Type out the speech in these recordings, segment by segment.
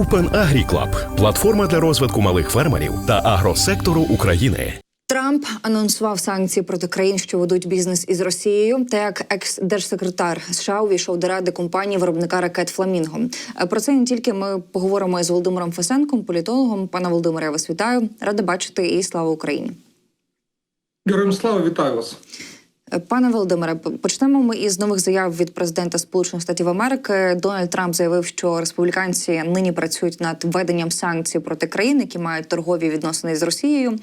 Open Agri Club – платформа для розвитку малих фермерів та агросектору України. Трамп анонсував санкції проти країн, що ведуть бізнес із Росією. Та як екс-держсекретар США увійшов до ради компанії виробника ракет Фламінго. Про це не тільки ми поговоримо із Володимиром Фесенком, політологом. Пане Володимире, я вас вітаю. Рада бачити і слава Україні. Героям слава, вітаю вас. Пане Володимире, почнемо ми із нових заяв від президента Сполучених Штатів Америки. Дональд Трамп заявив, що республіканці нині працюють над введенням санкцій проти країн, які мають торгові відносини з Росією.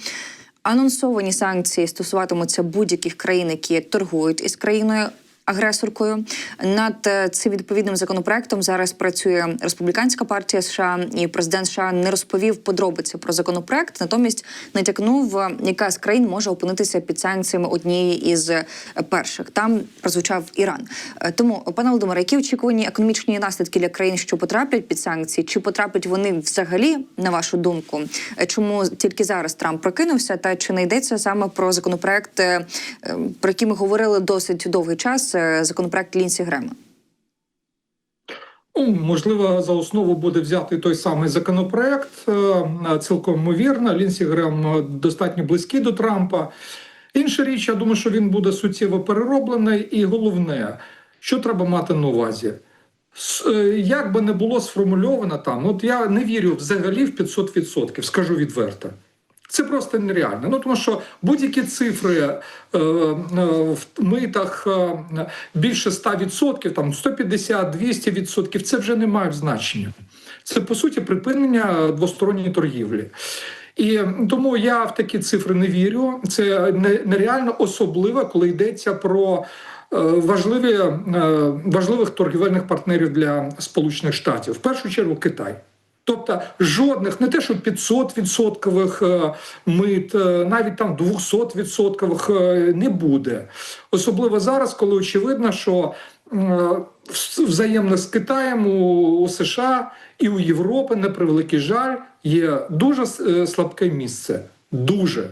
Анонсовані санкції стосуватимуться будь-яких країн, які торгують із країною. Агресоркою над е, цим відповідним законопроектом зараз працює республіканська партія США, і президент США не розповів подробиці про законопроект, натомість натякнув, е, яка з країн може опинитися під санкціями однієї із е, перших. Там прозвучав Іран. Тому, пане Володимире, які очікувані економічні наслідки для країн, що потраплять під санкції? Чи потраплять вони взагалі, на вашу думку? Чому тільки зараз Трамп прокинувся? Та чи не йдеться саме про законопроект, про який ми говорили досить довгий час? Законопроект Лінсі Грема? Ну, можливо, за основу буде взяти той самий законопроект. е, Цілком ймовірно. Лінсі Грем е, достатньо близький до Трампа. Інша річ, я думаю, що він буде суттєво перероблений. І головне, що треба мати на увазі. Е, Як би не було сформульовано там, от я не вірю взагалі в 500%, скажу відверто. Це просто нереально. Ну тому що будь-які цифри е, е, в митах е, більше 100%, там 150-200%, це вже не мають значення. Це по суті припинення двосторонньої торгівлі. І тому я в такі цифри не вірю. Це нереально особливо, коли йдеться про е, важливі, важливих торгівельних партнерів для Сполучених Штатів. В першу чергу Китай. Тобто жодних, не те, що 500-відсоткових е, мит, е, навіть там 200-відсоткових е, не буде. Особливо зараз, коли очевидно, що взаємно з Китаєм у, США і у Європи, на превеликий жаль, є дуже слабке місце. Дуже.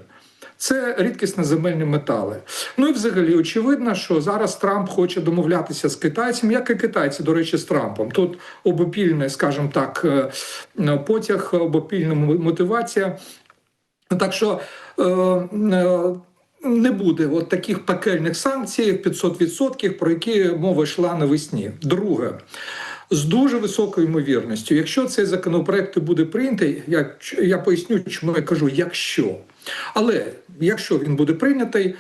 Це рідкісні земельні метали. Ну і взагалі очевидно, що зараз Трамп хоче домовлятися з китайцями, як і китайці, до речі, з Трампом. Тут обопільний, скажімо так, е, е, потяг, обопільна мотивація. Так що е, не буде от таких пекельних санкцій 500%, про які мова йшла навесні. Друге. З дуже високою ймовірністю, якщо цей законопроект буде прийнятий, я, я поясню, чому я кажу, якщо. Але якщо він буде прийнятий,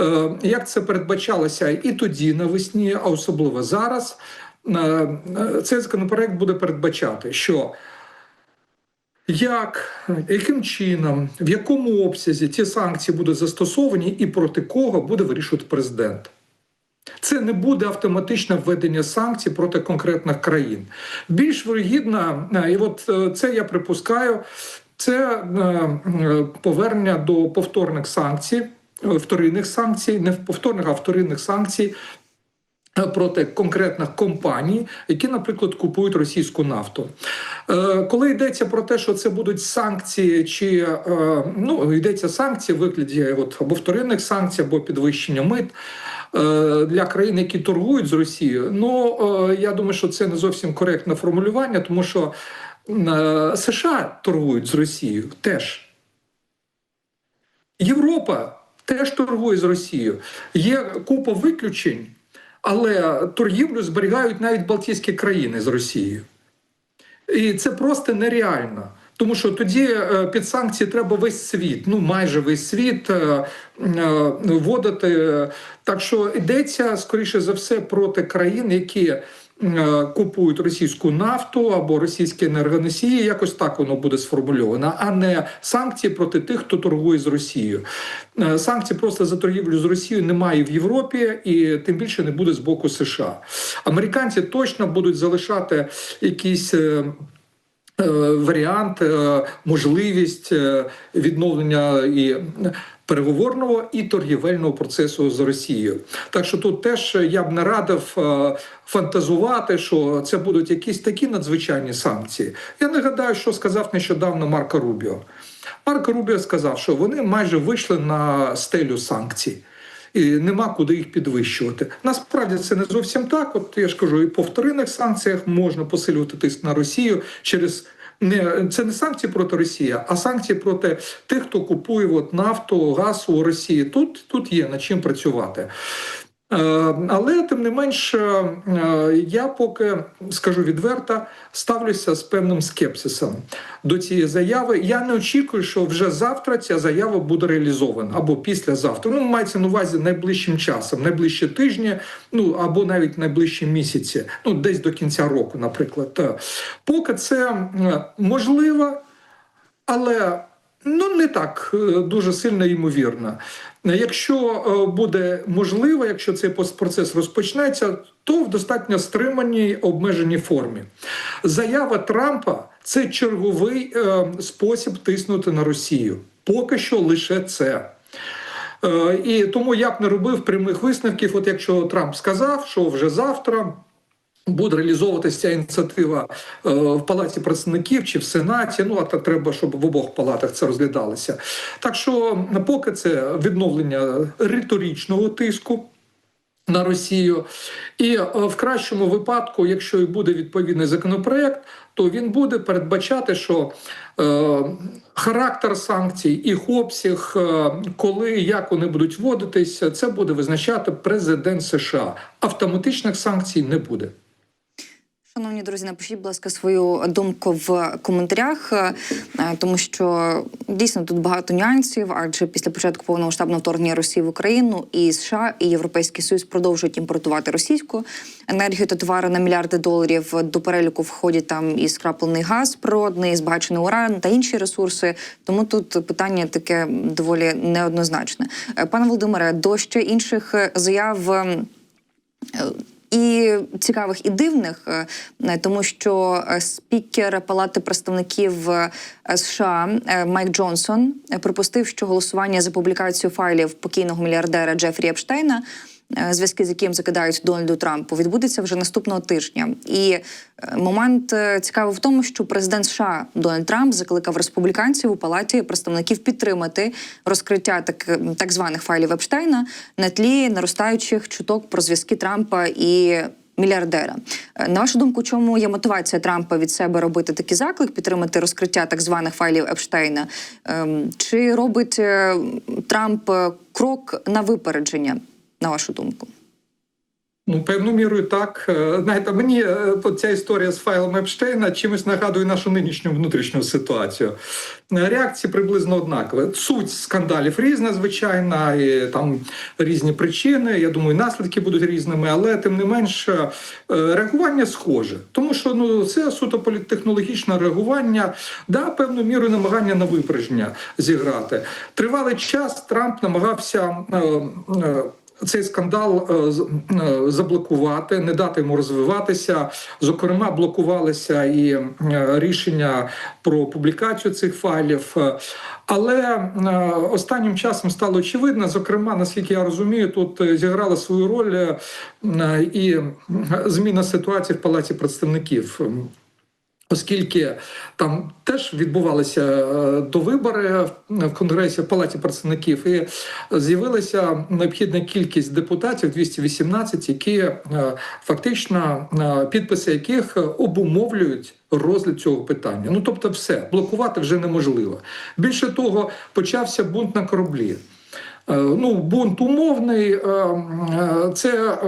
е, як це передбачалося і тоді навесні, а особливо зараз, е, е, цей законопроект буде передбачати, що як, яким чином, в якому обсязі ці санкції будуть застосовані і проти кого буде вирішувати президент. Це не буде автоматичне введення санкцій проти конкретних країн. Більш вирогідно, е, і от е, це я припускаю, це е, повернення до повторних санкцій, вторинних санкцій, не повторних, а вторинних санкцій проти конкретних компаній, які, наприклад, купують російську нафту. Коли йдеться про те, що це будуть санкції, чи ну йдеться санкції в вигляді от, або вторинних санкцій, або підвищення мит. Е, Для країн, які торгують з Росією, ну е, я думаю, що це не зовсім коректне формулювання, тому що е, США торгують з Росією теж. Європа теж торгує з Росією. Є купа виключень, але торгівлю зберігають навіть Балтійські країни з Росією. І це просто нереально. Тому що тоді е, під санкції треба весь світ, ну майже весь світ е, е, вводити. Так що йдеться скоріше за все проти країн, які купують російську нафту або російські енергоносії. Якось так воно буде сформульовано, а не санкції проти тих, хто торгує з Росією. Санкцій просто за торгівлю з Росією немає в Європі, і тим більше не буде з боку США. Американці точно будуть залишати якісь. Е, Варіант, е, можливість е, відновлення і переговорного і торгівельного процесу з Росією. Так що тут теж я б не радив фантазувати, що це будуть якісь такі надзвичайні санкції. Я нагадаю, що сказав нещодавно Марко Рубіо. Марко Рубіо сказав, що вони майже вийшли на стелю санкцій. І нема куди їх підвищувати. Насправді це не зовсім так. От я ж кажу, і по вторинних санкціях можна посилювати тиск на Росію через Не це не санкції проти Росії, а санкції проти тих, хто купує от нафту, газ у Росії. Тут, тут є над чим працювати. Е, Але тим не менш, е, я поки скажу відверто, ставлюся з певним скепсисом до цієї заяви. Я не очікую, що вже завтра ця заява буде реалізована або післязавтра. Ну, мається на увазі найближчим часом, найближчі тижні, ну або навіть найближчі місяці, ну десь до кінця року, наприклад. Е, Поки це можливо, але ну не так е, дуже сильно ймовірно. Якщо е, буде можливо, якщо цей процес розпочнеться, то в достатньо стриманій обмеженій формі. Заява Трампа це черговий е, спосіб тиснути на Росію. Поки що лише це. І тому я б не робив прямих висновків. От якщо Трамп сказав, що вже завтра. Буде реалізовуватися ця ініціатива е, в палаті представників чи в сенаті. Ну а та треба, щоб в обох палатах це розглядалося. Так що, поки це відновлення риторичного тиску. На Росію, і е, в кращому випадку, якщо і буде відповідний законопроект, то він буде передбачати, що е, характер санкцій, їх обсяг, е, коли як вони будуть вводитися, це буде визначати президент США. Автоматичних санкцій не буде. Шановні друзі, напишіть, будь ласка, свою думку в коментарях, е, тому що дійсно тут багато нюансів. Адже після початку повномасштабного вторгнення Росії в Україну і США і Європейський Союз продовжують імпортувати російську енергію та товари на мільярди доларів. До переліку входять там і скраплений газ природний, і збагачений уран та інші ресурси. Тому тут питання таке доволі неоднозначне. Е, Пане Володимире, до ще інших е, заяв. Е, і цікавих і дивних, е, тому що е, спікер Палати представників е, США е, Майк Джонсон е, припустив, що голосування за публікацію файлів покійного мільярдера Джефрі Епштейна. Е, Зв'язки з яким закидають Дональду Трампу відбудеться вже наступного тижня, і е, момент е, цікавий в тому, що президент США Дональд Трамп закликав республіканців у палаті представників підтримати розкриття так, так званих файлів Епштейна на тлі наростаючих чуток про зв'язки Трампа і мільярдера. На вашу думку, чому є мотивація Трампа від себе робити такий заклик, підтримати розкриття так званих файлів Епштейна? Ем, Чи робить Трамп крок на випередження, на вашу думку? Ну, певною мірою так. Е, Знаєте, мені е, ця історія з файлом Епштейна чимось нагадує нашу нинішню внутрішню ситуацію. Е, Реакції приблизно однакові. Суть скандалів різна, звичайно, і там різні причини. Я думаю, наслідки будуть різними, але тим не менш реагування схоже. Тому що ну це суто політтехнологічне реагування, да, певною мірою намагання на випередження зіграти. Тривалий час Трамп намагався. е, е, цей скандал е, е, заблокувати, не дати йому розвиватися. Зокрема, блокувалися і е, рішення про публікацію цих файлів. Але останнім часом стало очевидно, зокрема, наскільки я розумію, тут зіграла свою роль і зміна ситуації в палаті представників. Оскільки там теж відбувалися е, довибори в Конгресі в Палаті представників, і з'явилася необхідна кількість депутатів 218, які е, фактично е, підписи яких обумовлюють розгляд цього питання. Ну тобто, все блокувати вже неможливо. Більше того, почався бунт на кораблі. Е, Ну, бунт умовний, е, е, це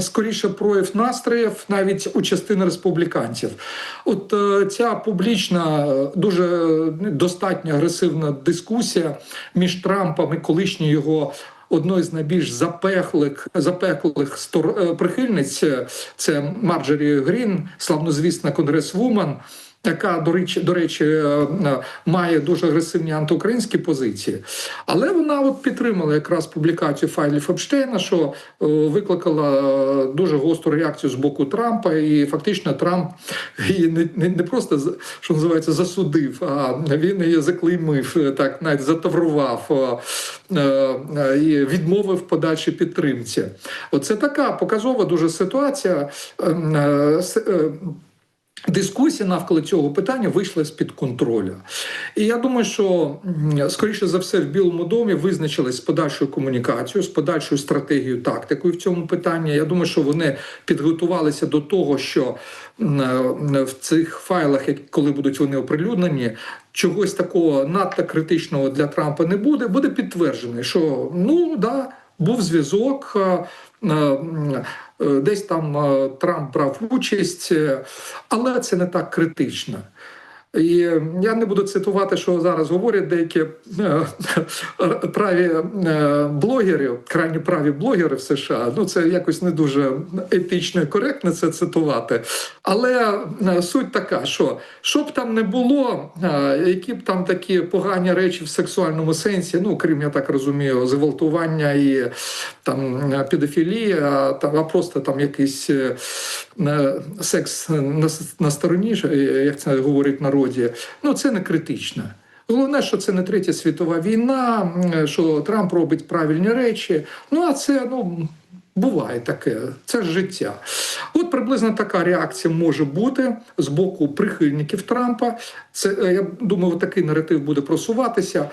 скоріше прояв настроїв навіть у частини республіканців. От ця публічна, дуже достатньо агресивна дискусія між Трампом і колишньою його. Одною з найбільш запеклих запеклих стор... прихильниць це Марджорі Грін, славнозвісна конгресвумен, яка до речі, до речі, е, е, має дуже агресивні антиукраїнські позиції. Але вона от підтримала якраз публікацію файлів Епштейна, що е, викликала дуже гостру реакцію з боку Трампа, і фактично Трамп її не, не, не просто що називається засудив, а він її заклеймив, так навіть затаврував і відмовив подальшій підтримці. Оце така показова дуже ситуація. Е, е, е, Дискусія навколо цього питання вийшла з під контролю, і я думаю, що скоріше за все в Білому домі визначились з подальшою комунікацією, з подальшою стратегією, тактикою в цьому питанні. Я думаю, що вони підготувалися до того, що е, в цих файлах, коли будуть вони оприлюднені, чогось такого надто критичного для Трампа не буде. Буде підтверджено, що ну да, був зв'язок. Е, Десь там е, Трамп брав участь, е, але це не так критично. І я не буду цитувати, що зараз говорять деякі е, праві е, блогери, крайні праві блогери в США. Ну це якось не дуже етично і коректно це цитувати. Але е, суть така, що що б там не було, які б там такі погані речі в сексуальному сенсі, ну крім я так розумію, зґвалтування і там педофілія, а просто там якийсь секс на, стороні, як це говорить в народі, ну це не критично. Головне, що це не третя світова війна, що Трамп робить правильні речі. Ну а це ну. Буває таке, це ж життя. От приблизно така реакція може бути з боку прихильників Трампа. Це е, я думаю, такий наратив буде просуватися.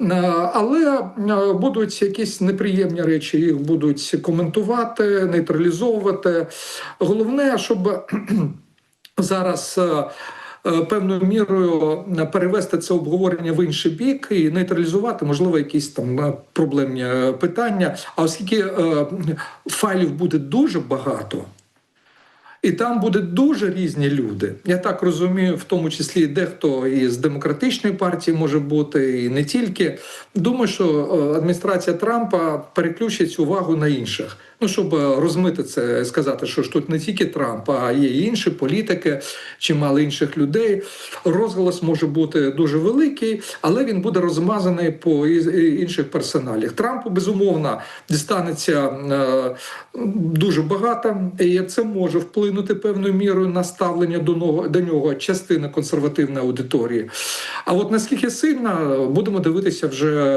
Е, Але е, будуть якісь неприємні речі, їх будуть коментувати, нейтралізовувати. Головне, щоб зараз. Е, Певною мірою е, перевести це обговорення в інший бік і нейтралізувати, можливо, якісь там е, проблемні питання. А оскільки файлів буде дуже багато, і там буде дуже різні люди. Я так розумію, в тому числі дехто із демократичної партії може бути, і не тільки. Думаю, що е, адміністрація Трампа переключить увагу на інших. Ну, щоб е, розмити це, сказати, що ж тут не тільки Трамп, а є і інші політики, чимало інших людей. Розголос може бути дуже великий, але він буде розмазаний по інших персоналях. Трампу безумовно дістанеться е, дуже багато, і це може вплинути певною мірою на ставлення до нього до нього частини консервативної аудиторії. А от наскільки сильно будемо дивитися вже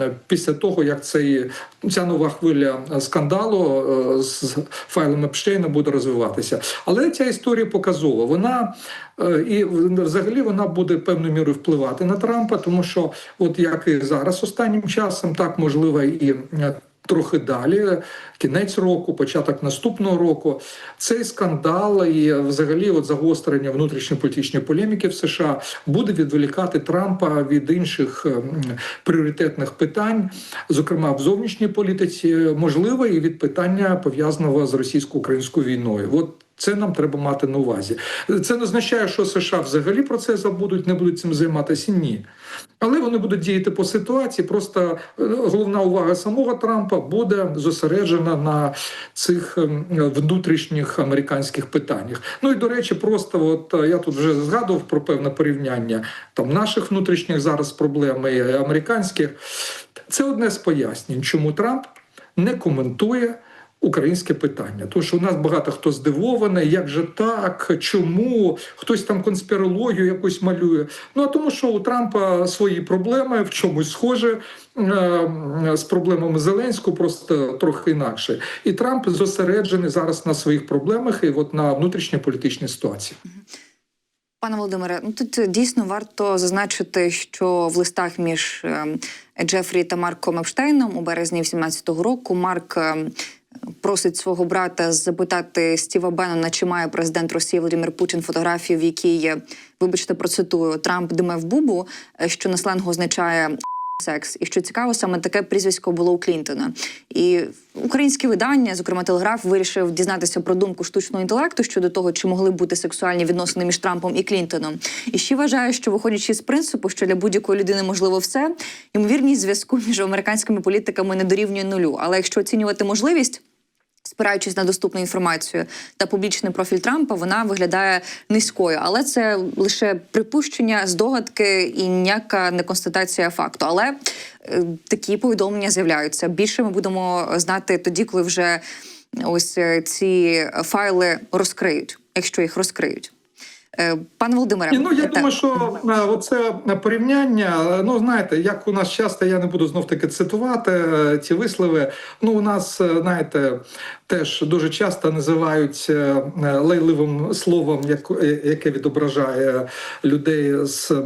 е, після того, як цей ця нова хвиля скандалу е, з файлом Епштейна буде розвиватися. Але ця історія показова. Вона е, і взагалі вона буде певною мірою впливати на Трампа, тому що, от як і зараз останнім часом, так можливо і. Трохи далі, кінець року, початок наступного року, цей скандал і взагалі от загострення внутрішньополітичної полеміки в США буде відволікати Трампа від інших ем, пріоритетних питань, зокрема в зовнішній політиці, можливо, і від питання пов'язаного з російсько-українською війною. От це нам треба мати на увазі. Це не означає, що США взагалі про це забудуть, не будуть цим займатися. Ні. Але вони будуть діяти по ситуації. Просто е, головна увага самого Трампа буде зосереджена на цих ем, внутрішніх американських питаннях. Ну і до речі, просто от е, я тут вже згадував про певне порівняння там наших внутрішніх зараз проблем і американських. Це одне з пояснень, чому Трамп не коментує. Українське питання, тому що у нас багато хто здивований, як же так, чому хтось там конспірологію якусь малює. Ну а тому, що у Трампа свої проблеми в чомусь схоже е, з проблемами Зеленського, просто трохи інакше. І Трамп зосереджений зараз на своїх проблемах і от на внутрішньополітичній ситуації. Пане Володимире, ну тут дійсно варто зазначити, що в листах між ем, Джефрі та Марком Епштейном у березні 17-го року Марк ем, просить свого брата запитати Стіва Беннона, чи має президент Росії Володимир Путін фотографію, в якій вибачте, процитую Трамп дме в бубу, е, що на сленгу означає. Секс, і що цікаво, саме таке прізвисько було у Клінтона. І українське видання, зокрема Телеграф, вирішив дізнатися про думку штучного інтелекту щодо того, чи могли бути сексуальні відносини між Трампом і Клінтоном. І ще вважає, що виходячи з принципу, що для будь-якої людини можливо все, ймовірність зв'язку між американськими політиками не дорівнює нулю. Але якщо оцінювати можливість. Спираючись на доступну інформацію та публічний профіль Трампа, вона виглядає низькою, але це лише припущення, здогадки і ніяка не констатація факту. Але е, такі повідомлення з'являються. Більше ми будемо знати тоді, коли вже ось е, ці файли розкриють, якщо їх розкриють. Е, Пане Володимире, ну я так. думаю, що е, оце порівняння. е, Ну знаєте, як у нас часто, я не буду знов таки цитувати е, ці вислови. Ну, у нас, е, знаєте, теж дуже часто називають е, е, лайливим словом, як- е, яке відображає людей з е,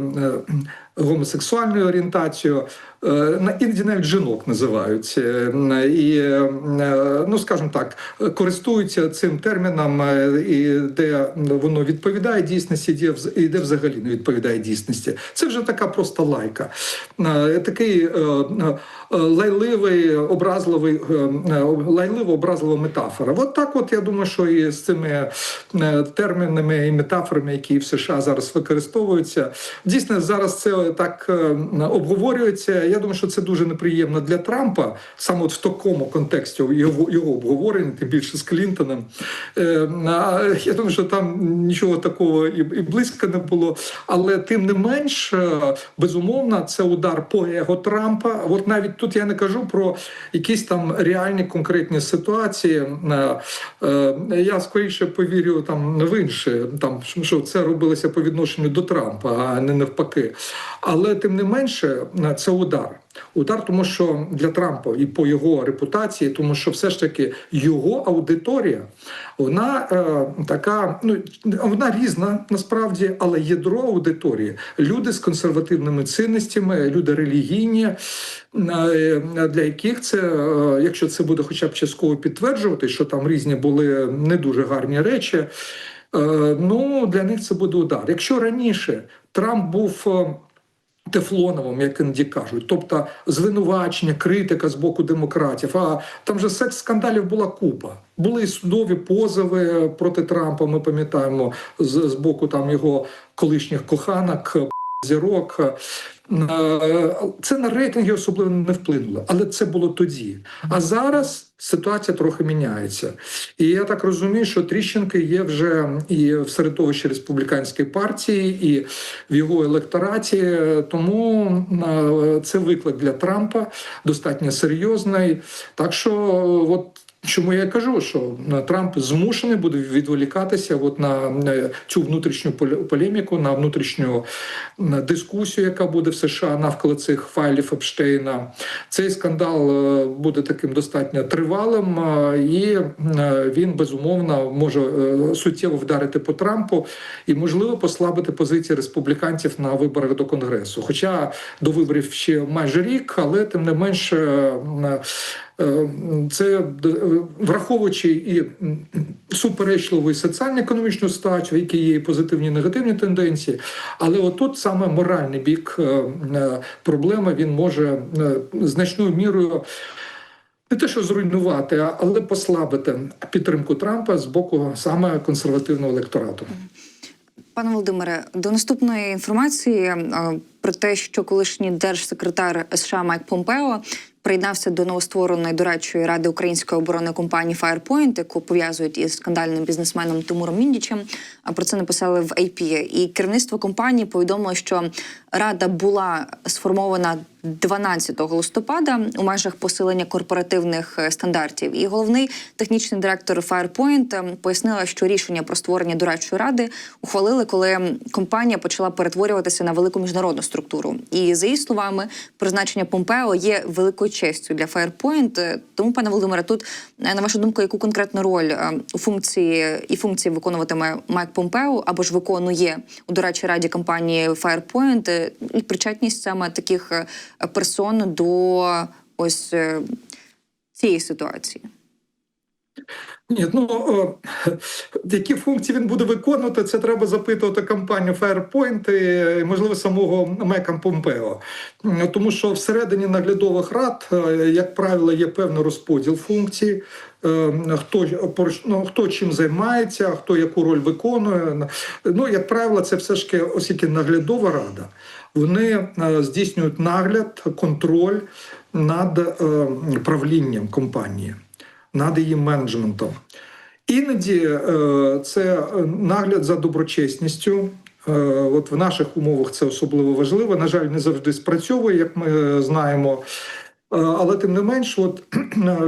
гомосексуальною орієнтацією. Е, Іноді навіть жінок називають е, і е, ну скажімо так, користуються цим терміном, і де воно відповідає дійсності, і де взагалі не відповідає дійсності. Це вже така просто лайка, такий лайливий, образливий, лайливо образлива метафора. От так, от я думаю, що і з цими термінами і метафорами, які в США зараз використовуються, дійсно зараз це так обговорюється. Я думаю, що це дуже неприємно для Трампа, саме от в такому контексті його його обговорення, тим більше з Клінтоном. Е, Я думаю, що там нічого такого і, і близько не було. Але тим не менш, е, безумовно, це удар по его Трампа. От навіть тут я не кажу про якісь там реальні конкретні ситуації. Е, е, Я скоріше повірю там в інше, там що це робилося по відношенню до Трампа, а не навпаки. Але тим не менше, е, це удар. Удар, тому що для Трампа і по його репутації, тому що все ж таки його аудиторія, вона е, така, ну вона різна насправді, але ядро аудиторії, люди з консервативними цінностями, люди релігійні, е, для яких це, е, якщо це буде хоча б частково підтверджувати, що там різні були не дуже гарні речі. е, Ну, для них це буде удар. Якщо раніше Трамп був е, Тефлоновим, як інді кажуть, тобто звинувачення, критика з боку демократів. А там же секс скандалів була купа. Були і судові позови проти Трампа. Ми пам'ятаємо з, з боку там його колишніх коханок. Зірок Е, це на рейтинги особливо не вплинуло, але це було тоді. А зараз ситуація трохи міняється. І я так розумію, що Тріщенки є вже і в середовищі республіканської партії, і в його електораті. Тому е, це виклик для Трампа достатньо серйозний. Так що, от. Чому я кажу, що Трамп змушений буде відволікатися от на е, цю внутрішню поле- полеміку, на внутрішню дискусію, яка буде в США навколо цих файлів Епштейна. Цей скандал е, буде таким достатньо тривалим, е, і е, він безумовно може е, суттєво вдарити по Трампу і, можливо, послабити позиції республіканців на виборах до Конгресу. Хоча до виборів ще майже рік, але тим не менше. Е, Це е, враховуючи і і соціально-економічну статтю, в якій є і позитивні і негативні тенденції. Але отут саме моральний бік е, проблеми він може значною мірою. Не те, що зруйнувати, але послабити підтримку Трампа з боку саме консервативного електорату. Пане Володимире, до наступної інформації про те, що колишній держсекретар США Майк Помпео приєднався до новоствореної дорадчої ради української оборонної компанії Firepoint, яку пов'язують із скандальним бізнесменом Тимуром Міндічем. А про це написали в AP. І керівництво компанії повідомило, що рада була сформована 12 листопада у межах посилення корпоративних е, стандартів. І головний технічний директор Firepoint е, пояснила, що рішення про створення дорадчої ради ухвалили, коли компанія почала перетворюватися на велику міжнародну структуру. І за її словами, призначення Помпео є великою честю для Firepoint. Е, Тому, пане Володимире, тут е, на вашу думку, яку конкретну роль е, у функції і функції виконуватиме Майк Помпео або ж виконує у дорадчій раді компанії Firepoint е, і причетність саме таких е, персон до ось е, цієї ситуації? Ні, ну які функції він буде виконувати, це треба запитувати компанію Firepoint і, можливо, самого Мека Помпео. Тому що всередині наглядових рад, е, як правило, є певний розподіл функцій. Е, Хто, ну, хто чим займається, хто яку роль виконує. Ну, як правило, це все ж таки, оскільки наглядова рада, вони е, здійснюють нагляд, контроль над е, правлінням компанії над її менеджментом. Іноді е, це нагляд за доброчесністю. От в наших умовах це особливо важливо. На жаль, не завжди спрацьовує, як ми знаємо. Але тим не менш, от,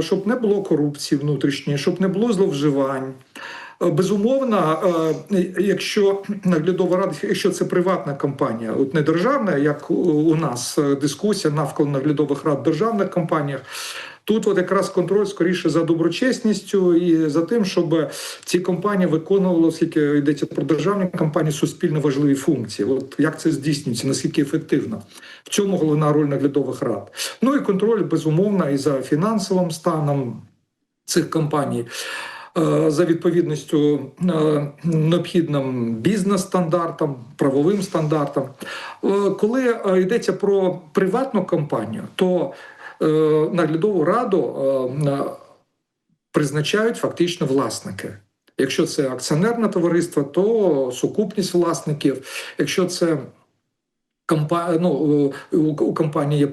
щоб не було корупції внутрішньої, щоб не було зловживань. Е, Безумовно, е, якщо наглядова рада, якщо це приватна компанія, от не державна, як у- нас е, дискусія навколо наглядових рад в державних компаніях. Тут от якраз контроль скоріше за доброчесністю і за тим, щоб ці компанії виконували, оскільки йдеться про державні компанії, суспільно важливі функції. От як це здійснюється, наскільки ефективно в цьому головна роль наглядових рад. Ну і контроль безумовно і за фінансовим станом цих компаній. Е, За відповідністю е, необхідним бізнес-стандартам, правовим стандартам. Е, Коли йдеться про приватну компанію, то наглядову раду призначають фактично власники. Якщо це акціонерне товариство, то сукупність власників. Якщо це компа... ну, у, у компанії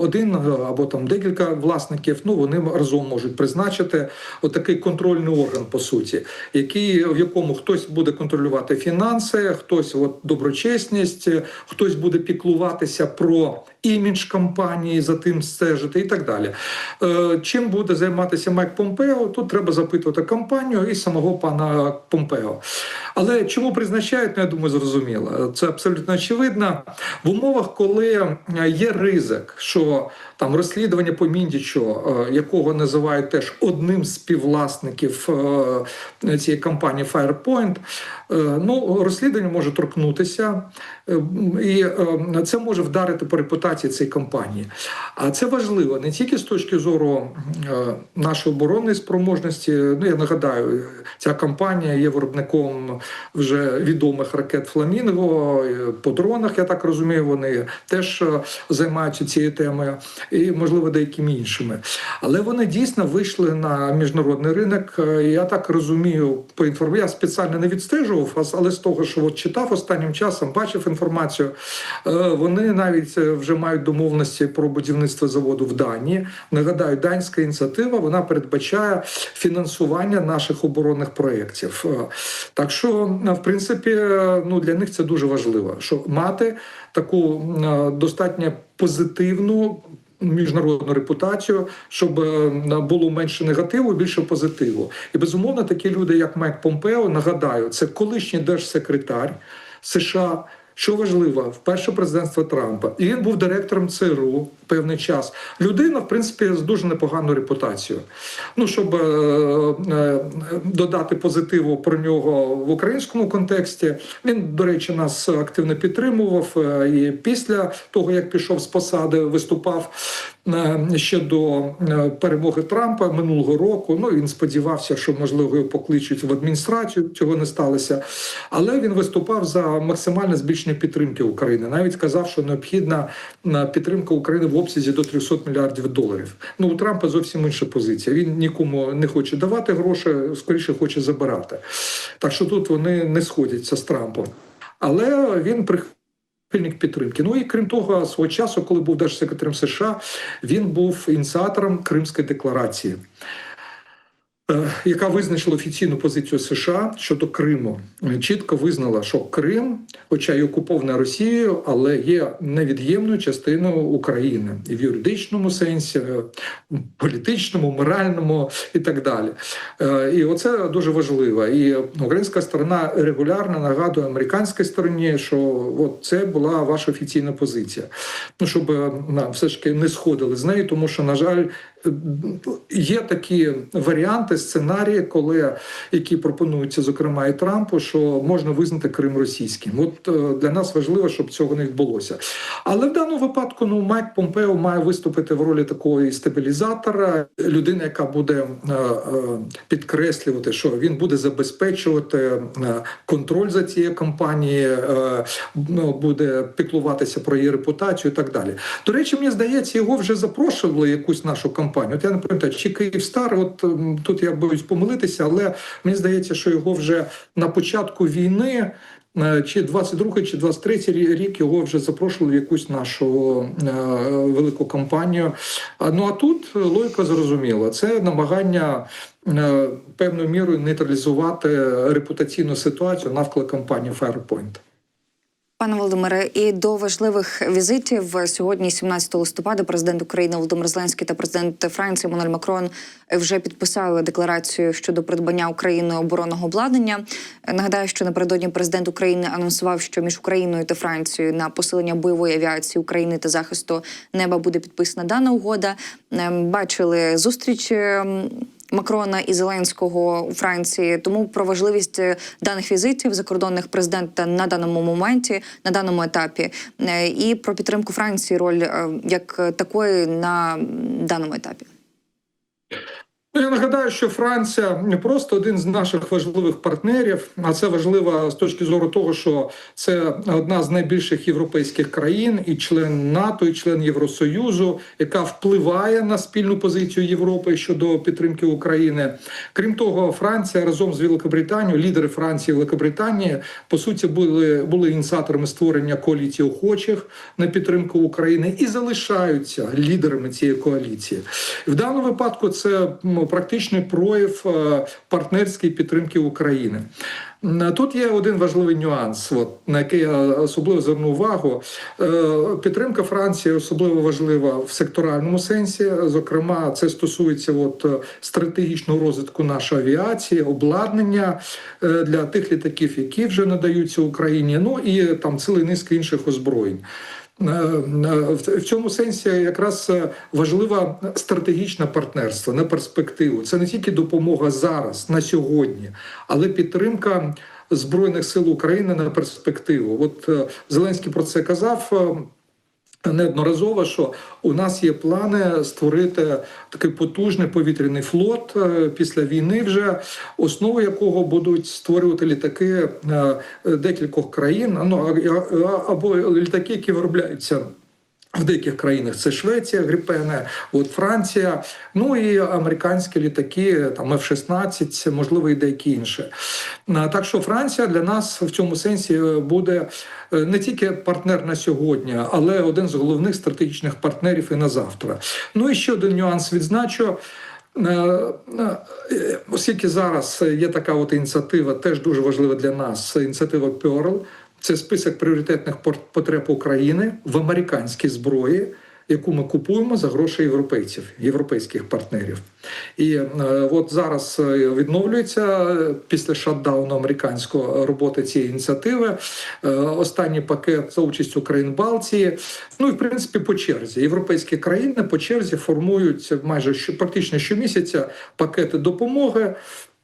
один або там декілька власників, ну вони разом можуть призначити отакий контрольний орган, по суті, який в якому хтось буде контролювати фінанси, хтось от доброчесність, хтось буде піклуватися про імідж компанії, за тим стежити і так далі. Е, Чим буде займатися Майк Помпео? Тут треба запитувати компанію і самого пана Помпео. Але чому призначають, ну, я думаю, зрозуміло. Це абсолютно очевидно. В умовах, коли є ризик, що там розслідування по Міндічу, е, якого називають теж одним з співвласників е, цієї компанії Firepoint, е, ну розслідування може торкнутися, е, і е, це може вдарити по репутації цієї компанії. А це важливо не тільки з точки зору е, нашої оборонної спроможності. Ну я нагадаю, ця компанія є виробником вже відомих ракет Фламінго е, по дронах. Я так розумію, вони теж е, займаються цією темою, і можливо деякими іншими. Але вони дійсно вийшли на міжнародний ринок. Е, Я так розумію, по інформації я спеціально не відстежував, а- але з того, що от читав останнім часом, бачив інформацію. е, Вони навіть вже мають домовленості про будівництво заводу в Данії. Нагадаю, данська ініціатива вона передбачає фінансування наших оборонних проєктів. Так що, в принципі, ну для них це дуже важливо, що мати таку е, достатньо позитивну. Міжнародну репутацію, щоб е, було менше негативу, більше позитиву. І безумовно, такі люди, як Майк Помпео, нагадаю, це колишній держсекретар США. Що важливо, в перше президентство Трампа, і він був директором ЦРУ певний час. Людина, в принципі, з дуже непоганою репутацією. Ну, щоб е, е, додати позитиву про нього в українському контексті, він, до речі, нас активно підтримував. е, І після того, як пішов з посади, виступав ще до е, перемоги Трампа минулого року. Ну він сподівався, що можливо його покличуть в адміністрацію. Цього не сталося. Але він виступав за максимальне збільшення підтримки України. Навіть сказав, що необхідна е, підтримка України в обсязі до 300 мільярдів доларів. Ну у Трампа зовсім інша позиція. Він нікому не хоче давати гроші, скоріше хоче забирати. Так що тут вони не сходяться з Трампом. Але він при прихильник підтримки. Ну і крім того, свого часу, коли був держсекретарем США, він був ініціатором Кримської декларації. Е, Яка визначила офіційну позицію США щодо Криму, Е, чітко визнала, що Крим, хоча й окупований Росією, але є невід'ємною частиною України і в юридичному сенсі, е, політичному, моральному і так далі. І оце дуже важливо. І українська сторона регулярно нагадує американській стороні, що от це була ваша офіційна позиція. Ну щоб все ж таки не сходили з нею, тому що, на жаль, є такі варіанти, сценарії, коли які пропонуються, зокрема, і Трампу, що можна визнати Крим російським. От е, для нас важливо, щоб цього не відбулося. Але в даному випадку ну Майк Помпео має виступити в ролі такої стабілізатора, людини, яка буде е, е, підкреслювати, що він буде забезпечувати контроль за цією компанією, ну, буде піклуватися про її репутацію і так далі. До речі, мені здається, його вже запрошували якусь нашу компанію. От я не пам'ятаю, чи Київстар, от тут я боюсь помилитися, але мені здається, що його вже на початку війни. е, Чи 22 чи 23 рік його вже запрошували в якусь нашу е, велику компанію. А ну а тут логіка зрозуміла. Це намагання е, певною мірою нейтралізувати репутаційну ситуацію навколо компанії Firepoint. Пане Володимире, і до важливих візитів сьогодні, 17 листопада, президент України Володимир Зеленський та президент Франції Еммануель Макрон вже підписали декларацію щодо придбання Україною оборонного обладнання. Нагадаю, що напередодні президент України анонсував, що між Україною та Францією на посилення бойової авіації України та захисту неба буде підписана дана угода. Ем, Бачили зустріч. Макрона і Зеленського у Франції. Тому про важливість е, даних візитів закордонних президента на даному моменті, на даному етапі, е, і про підтримку Франції роль е, як такої на даному етапі. Ну, Я нагадаю, що Франція не просто один з наших важливих партнерів, а це важливо з точки зору того, що це одна з найбільших європейських країн, і член НАТО, і член Євросоюзу, яка впливає на спільну позицію Європи щодо підтримки України. Крім того, Франція разом з Великобританією, лідери Франції Великобританії, по суті, були були ініціаторами створення коаліції охочих на підтримку України і залишаються лідерами цієї коаліції. В даному випадку це м, практичний прояв е, партнерської підтримки України. Тут є один важливий нюанс, от, на який я особливо зверну увагу. Е, Підтримка Франції особливо важлива в секторальному сенсі. Зокрема, це стосується от, е, стратегічного розвитку нашої авіації, обладнання для тих літаків, які вже надаються Україні. Ну і там цілий низка інших озброєнь. Е, е, В цьому сенсі якраз важлива важливе стратегічне партнерство на перспективу. Це не тільки допомога зараз, на сьогодні, але підтримка Збройних сил України на перспективу. От е, Зеленський про це казав. Е, Неодноразово, що у нас є плани створити такий потужний повітряний флот е, після війни, вже основу якого будуть створювати літаки е, декількох країн, ну або літаки, які виробляються. В деяких країнах це Швеція, Гріпене, от Франція, ну і американські літаки, там F-16, можливо, і деякі інші. Так що Франція для нас в цьому сенсі буде е, не тільки партнер на сьогодні, але один з головних стратегічних партнерів і на завтра. Ну і ще один нюанс відзначу. Е, е, Оскільки зараз є така от ініціатива, теж дуже важлива для нас. Ініціатива Pearl, це список пріоритетних потреб України в американській зброї, яку ми купуємо за гроші європейців, європейських партнерів. І е, от зараз е, відновлюється е, після шатдауну американського роботи цієї ініціативи. Останній пакет за участю країн Балтії. Ну і в принципі по черзі. Європейські країни по черзі формують майже що практично щомісяця пакети допомоги.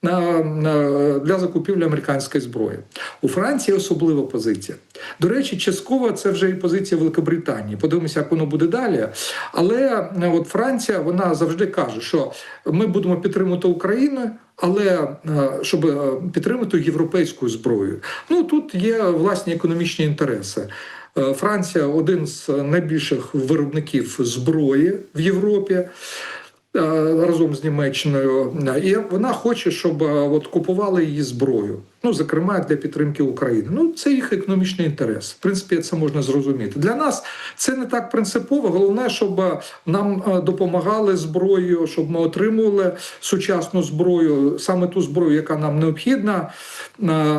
Для закупівлі американської зброї у Франції особлива позиція. До речі, частково це вже і позиція Великобританії. Подивимося, як воно буде далі. Але е, от Франція вона завжди каже, що ми будемо підтримувати Україну, але е, щоб е, підтримати європейську зброю. Ну тут є власні економічні інтереси. Франція один з найбільших виробників зброї в Європі. Е, Разом з Німеччиною, і вона хоче, щоб е, от купували її зброю. Ну, зокрема, для підтримки України. Ну, це їх економічний інтерес. В принципі, це можна зрозуміти. Для нас це не так принципово. Головне, щоб е, нам допомагали зброєю, щоб ми отримували сучасну зброю, саме ту зброю, яка нам необхідна.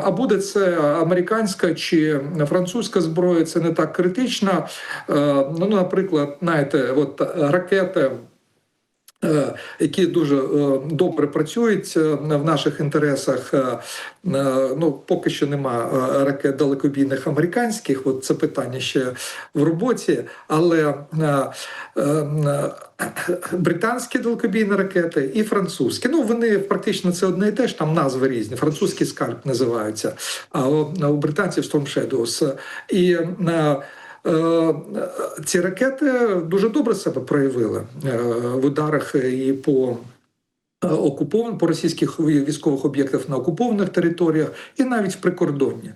А буде це американська чи французька зброя, це не так критично. Ну, наприклад, знаєте, от ракети. Е, Які дуже е, добре працюють е, в наших інтересах. Ну поки що нема ракет далекобійних американських. От це питання ще в роботі, але британські далекобійні ракети і французькі. Ну вони практично це одне і те ж, там назви різні. Французький скальп називаються, а у, британців Storm Shadows. І Ці ракети дуже добре себе проявили е, в ударах і по е, окупованих по російських військових об'єктах на окупованих територіях, і навіть в прикордонні.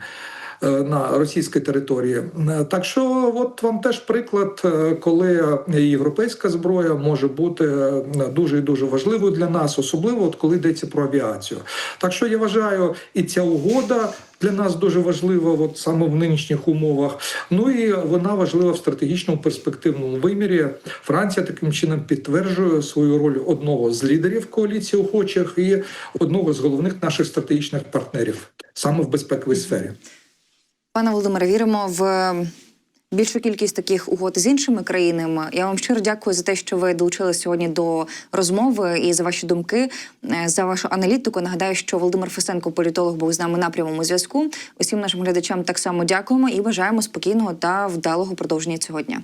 Е, На російській території, Е, так що, от вам теж приклад, е, коли європейська зброя може бути дуже і дуже важливою для нас, особливо от коли йдеться про авіацію. Так що я вважаю, і ця угода для нас дуже важлива, от саме в нинішніх умовах. Ну і вона важлива в стратегічному перспективному вимірі. Франція таким чином підтверджує свою роль одного з лідерів коаліції охочих і одного з головних наших стратегічних партнерів саме в безпековій сфері. Пане Володимире, віримо в більшу кількість таких угод з іншими країнами. Я вам щиро дякую за те, що ви долучилися сьогодні до розмови і за ваші думки, е, за вашу аналітику. Нагадаю, що Володимир Фесенко, політолог, був з нами на прямому зв'язку. Усім нашим глядачам так само дякуємо і бажаємо спокійного та вдалого продовження цього дня.